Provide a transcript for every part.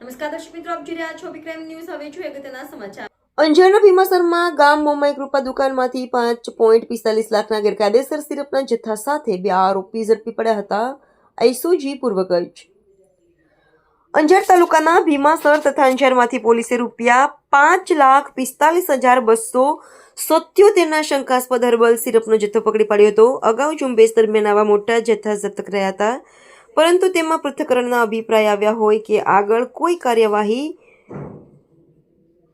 નમસ્કાર દર્શક મિત્રો, આપ જોઈ રહ્યા છો વિક્રમ ન્યૂઝ. હવે જોઈએ અગત્યના સમાચાર. અંજારના ભીમાસરમાં ગામ મોમાઈ કૃપા દુકાનમાંથી પાંચ પોઈન્ટ પિસ્તાલીસ લાખના ગેરકાયદેસર સિરપના જથ્થા સાથે બે આરોપી ઝડપી પડ્યા હતા. આઈસોજી પૂર્વગજ. અંજાર તાલુકાના ભીમાસર તથા અંજારમાંથી પોલીસે રૂપિયા પાંચ લાખ પિસ્તાલીસ હજાર બસો સત્યોતેરના શંકાસ્પદ હર્બલ સિરપનો જથ્થો પકડી પાડ્યો હતો. અગાઉ ઝુંબેશ દરમિયાન આવા મોટા જથ્થા જપ્ત કર્યા હતા. પરંતુ તેમાં પૃથ્થકરણના અભિપ્રાય આવ્યા હોય કે આગળ કોઈ કાર્યવાહી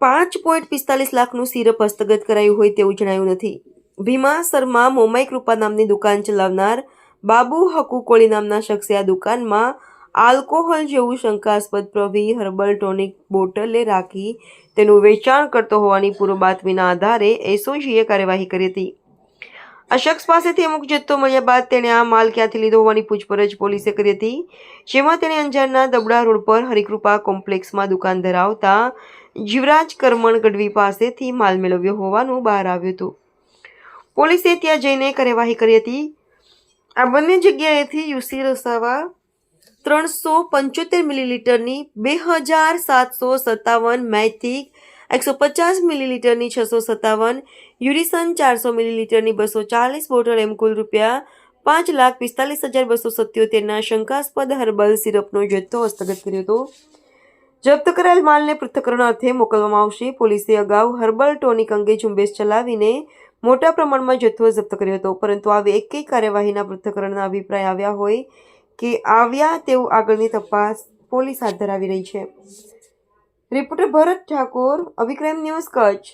પાંચ પોઈન્ટ પિસ્તાલીસ લાખનું સિરપ હસ્તગત કરાયું હોય તેવું જણાયું નથી. ભીમા શર્મા મોમાઈ કૃપા નામની દુકાન ચલાવનાર બાબુ હકુ કોળી નામના શખ્સે આ દુકાનમાં આલ્કોહોલ જેવું શંકાસ્પદ પ્રવી હર્બલ ટોનિક બોટલે રાખી તેનું વેચાણ કરતો હોવાની પૂર્વ બાતમીના આધારે એસઓજીએ કાર્યવાહી કરી હતી. આ શખ્સ પાસેથી અમુક જથ્થો મળ્યા બાદ તેણે આ માલ ક્યાંથી લીધો હોવાની પૂછપરછ પોલીસે કરી હતી, જેમાં તેણે અંજારના દબડા રોડ પર હરિકૃપા કોમ્પ્લેક્સમાં દુકાન ધરાવતા જીવરાજ કરમણ ગઢવી પાસેથી માલ મેળવ્યો હોવાનું બહાર આવ્યું હતું. પોલીસે ત્યાં જઈને કાર્યવાહી કરી હતી. આ બંને જગ્યાએથી યુસી રસાવા ત્રણસો પંચોતેર મિલીલીટરની બે હજાર સાતસો સત્તાવન મૈથિક એકસો પચાસ મિલીલીટરની છસો સત્તાવન, યુરિસન ચારસો મિલીલીટરની બસો ચાલીસ બોટલ એમ કુલ રૂપિયા પાંચ લાખ પિસ્તાલીસ હજાર બસો સત્યોતેરના શંકાસ્પદ હર્બલ સિરપનો જથ્થો હસ્તગત કર્યો હતો. જપ્ત કરાયેલ માલને પૃથ્થકરણ અર્થે મોકલવામાં આવશે. પોલીસે અગાઉ હર્બલ ટોનિક અંગે ઝુંબેશ ચલાવીને મોટા પ્રમાણમાં જથ્થો જપ્ત કર્યો હતો. પરંતુ આવી એકેય કાર્યવાહીના પૃથ્થકરણના અભિપ્રાય આવ્યા હોય કે આવ્યા તેવું આગળની તપાસ પોલીસ હાથ ધરાવી રહી છે. Reporter Bharat Thakor Abhikram news Kutch